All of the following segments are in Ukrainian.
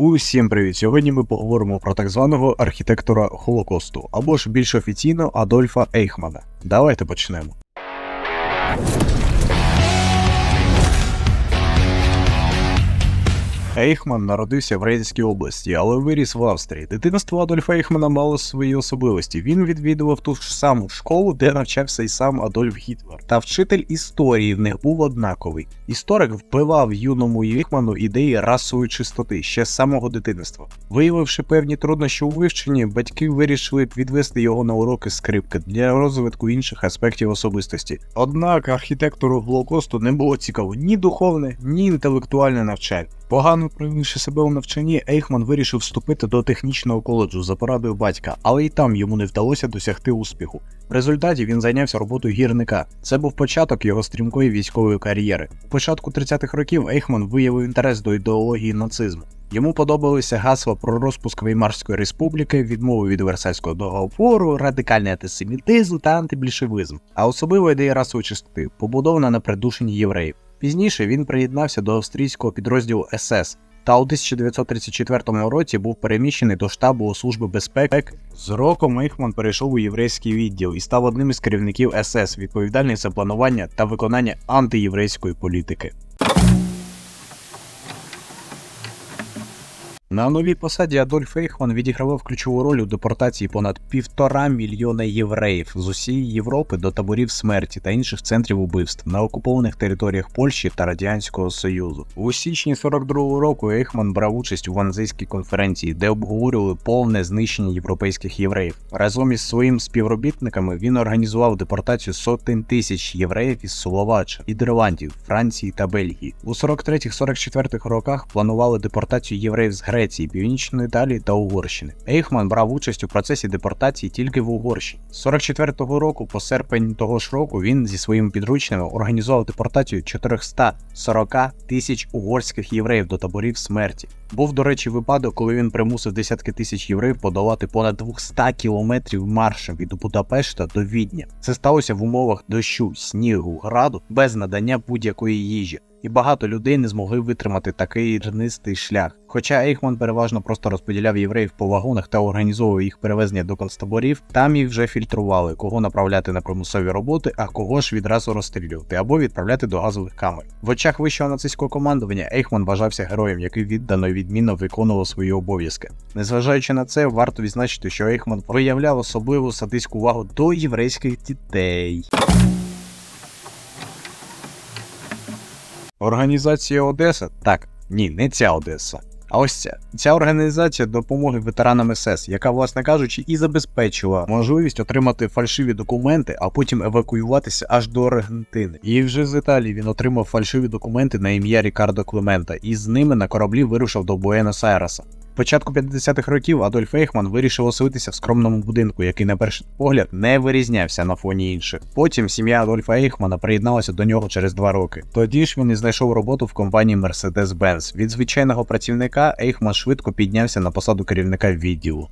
Усім привіт! Сьогодні ми поговоримо про так званого архітектора Холокосту, або ж більш офіційно Адольфа Ейхмана. Давайте почнемо. Ейхман народився в Рейнській області, але виріс в Австрії. Дитинство Адольфа Ейхмана мало свої особливості. Він відвідував ту ж саму школу, де навчався і сам Адольф Гітлер. Та вчитель історії в них був однаковий. Історик впливав юному Ейхману ідеї расової чистоти ще з самого дитинства. Виявивши певні труднощі у вивченні, батьки вирішили відвести його на уроки скрипки для розвитку інших аспектів особистості. Однак архітектору Голокосту не було цікаво ні духовне, ні інтелектуальне навчання. Погано проявивши себе у навчанні, Ейхман вирішив вступити до технічного коледжу за порадою батька, але і там йому не вдалося досягти успіху. В результаті він зайнявся роботою гірника. Це був початок його стрімкої військової кар'єри. У початку 30-х років Ейхман виявив інтерес до ідеології нацизму. Йому подобалися гасла про розпуск Веймарської республіки, відмову від Версальського договору, радикальний антисемітизм та антибільшевизм, а особливо ідея расової чистоти, побудована на придушенні євреїв. Пізніше він приєднався до австрійського підрозділу СС та у 1934 році був переміщений до штабу служби безпеки. З роком Ейхман перейшов у єврейський відділ і став одним із керівників СС, відповідальний за планування та виконання антиєврейської політики. На новій посаді Адольф Ейхман відігравав ключову роль у депортації понад півтора мільйона євреїв з усієї Європи до таборів смерті та інших центрів убивств на окупованих територіях Польщі та Радянського Союзу. У січні 42-го року Ейхман брав участь у Ванзейській конференції, де обговорювали повне знищення європейських євреїв. Разом із своїм співробітниками він організував депортацію сотень тисяч євреїв із Словаччини, Нідерландів, Франції та Бельгії. У 43-44 роках планували депортацію євреїв з Греції. Греції, Північної Італії та Угорщини. Ейхман брав участь у процесі депортації тільки в Угорщині. З 44-го року, по серпень того ж року, він зі своїми підручними організував депортацію 440 тисяч угорських євреїв до таборів смерті. Був, до речі, випадок, коли він примусив десятки тисяч євреїв подолати понад 200 кілометрів маршем від Будапешта до Відня. Це сталося в умовах дощу, снігу, граду без надання будь-якої їжі і багато людей не змогли витримати такий рнистий шлях. Хоча Ейхман переважно просто розподіляв євреїв по вагонах та організовував їх перевезення до концтаборів, там їх вже фільтрували, кого направляти на примусові роботи, а кого ж відразу розстрілювати або відправляти до газових камер. В очах вищого нацистського командування Ейхман вважався героєм, який віддано і відмінно виконував свої обов'язки. Незважаючи на це, варто відзначити, що Ейхман виявляв особливу садистську увагу до єврейських дітей. Організація Одеса? Так, ні, не ця Одеса. А ось ця ця організація допомоги ветеранам СС, яка, власне кажучи, і забезпечила можливість отримати фальшиві документи, а потім евакуюватися аж до Аргентини. І вже з Італії він отримав фальшиві документи на ім'я Рікардо Клемента, і з ними на кораблі вирушив до Буенос-Айреса. Початку 50-х років Адольф Ейхман вирішив оселитися в скромному будинку, який на перший погляд не вирізнявся на фоні інших. Потім сім'я Адольфа Ейхмана приєдналася до нього через два роки. Тоді ж він і знайшов роботу в компанії Mercedes-Benz. Від звичайного працівника Ейхман швидко піднявся на посаду керівника відділу.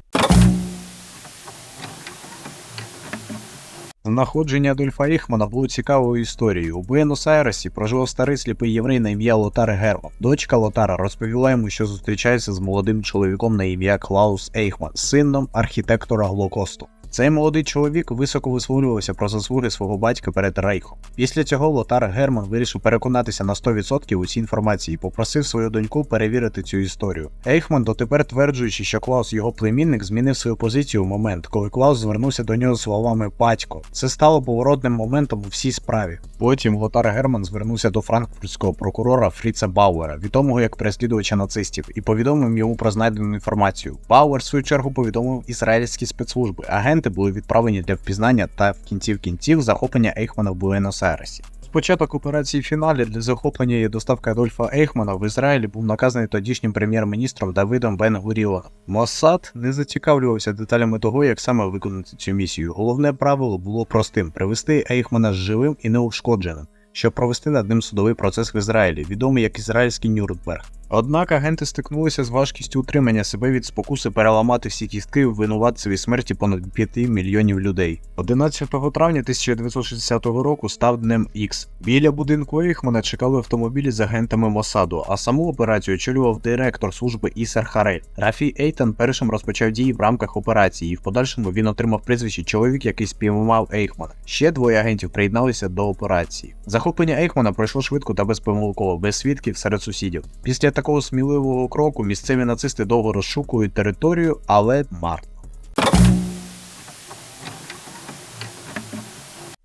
Знаходження Адольфа Ейхмана було цікавою історією. У Буенос-Айресі проживав старий сліпий єврей на ім'я Лотар Герман. Дочка Лотара розповіла йому, що зустрічається з молодим чоловіком на ім'я Клаус Ейхман, сином архітектора Глокосту. Цей молодий чоловік високо висловлювався про заслуги свого батька перед Рейхом. Після цього Лотар Герман вирішив переконатися на 100% у цій інформації і попросив свою доньку перевірити цю історію. Ейхман дотепер тверджуючи, що Клаус його племінник змінив свою позицію в момент, коли Клаус звернувся до нього словами батько. Це стало поворотним моментом у всій справі. Потім Лотар Герман звернувся до франкфуртського прокурора Фріца Бауера, відомого як переслідувача нацистів, і повідомив йому про знайдену інформацію. Бауер в свою чергу повідомив ізраїльські спецслужби. Агент агенти були відправлені для впізнання та в кінців кінців захоплення Ейхмана в Буенос-Айресі. Спочаток операції фіналі для захоплення і доставки Адольфа Ейхмана в Ізраїлі був наказаний тодішнім прем'єр-міністром Давидом Бен Гуріоном. Моссад не зацікавлювався деталями того, як саме виконати цю місію. Головне правило було простим: привести Ейхмана живим і неушкодженим, щоб провести над ним судовий процес в Ізраїлі, відомий як ізраїльський Нюрнберг. Однак агенти стикнулися з важкістю утримання себе від спокуси переламати всі кістки в винуватцеві смерті понад 5 мільйонів людей. 11 травня 1960 року став днем X. Біля будинку Ейхмана чекали автомобілі з агентами Мосаду, а саму операцію очолював директор служби Ісер Харель. Рафій Ейтан першим розпочав дії в рамках операції, і в подальшому він отримав прізвище чоловік, який спіймав Ейхмана. Ще двоє агентів приєдналися до операції. Захоплення Ейхмана пройшло швидко та безпомилково, без свідків серед сусідів. Після такого сміливого кроку місцеві нацисти довго розшукують територію, але марно.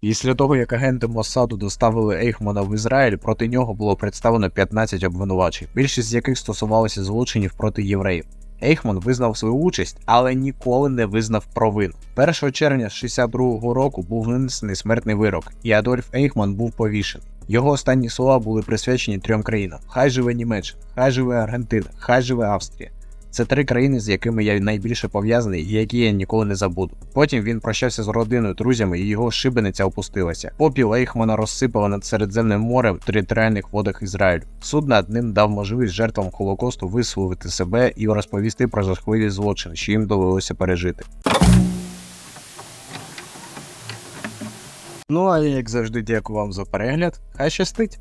Після того, як агенти Моссаду доставили Ейхмана в Ізраїль, проти нього було представлено 15 обвинувачень, більшість з яких стосувалися злочинів проти євреїв. Ейхман визнав свою участь, але ніколи не визнав провину. 1 червня 62-го року був винесений смертний вирок, і Адольф Ейхман був повішений. Його останні слова були присвячені трьом країнам: Хай живе Німеччина, Хай живе Аргентина, Хай живе Австрія. Це три країни, з якими я найбільше пов'язаний і які я ніколи не забуду. Потім він прощався з родиною, друзями, і його шибениця опустилася. Попіл Ейхмана розсипала над Середземним морем в територіальних водах Ізраїлю. Суд над ним дав можливість жертвам Холокосту висловити себе і розповісти про жахливі злочини, що їм довелося пережити. Ну а як завжди, дякую вам за перегляд. Хай щастить!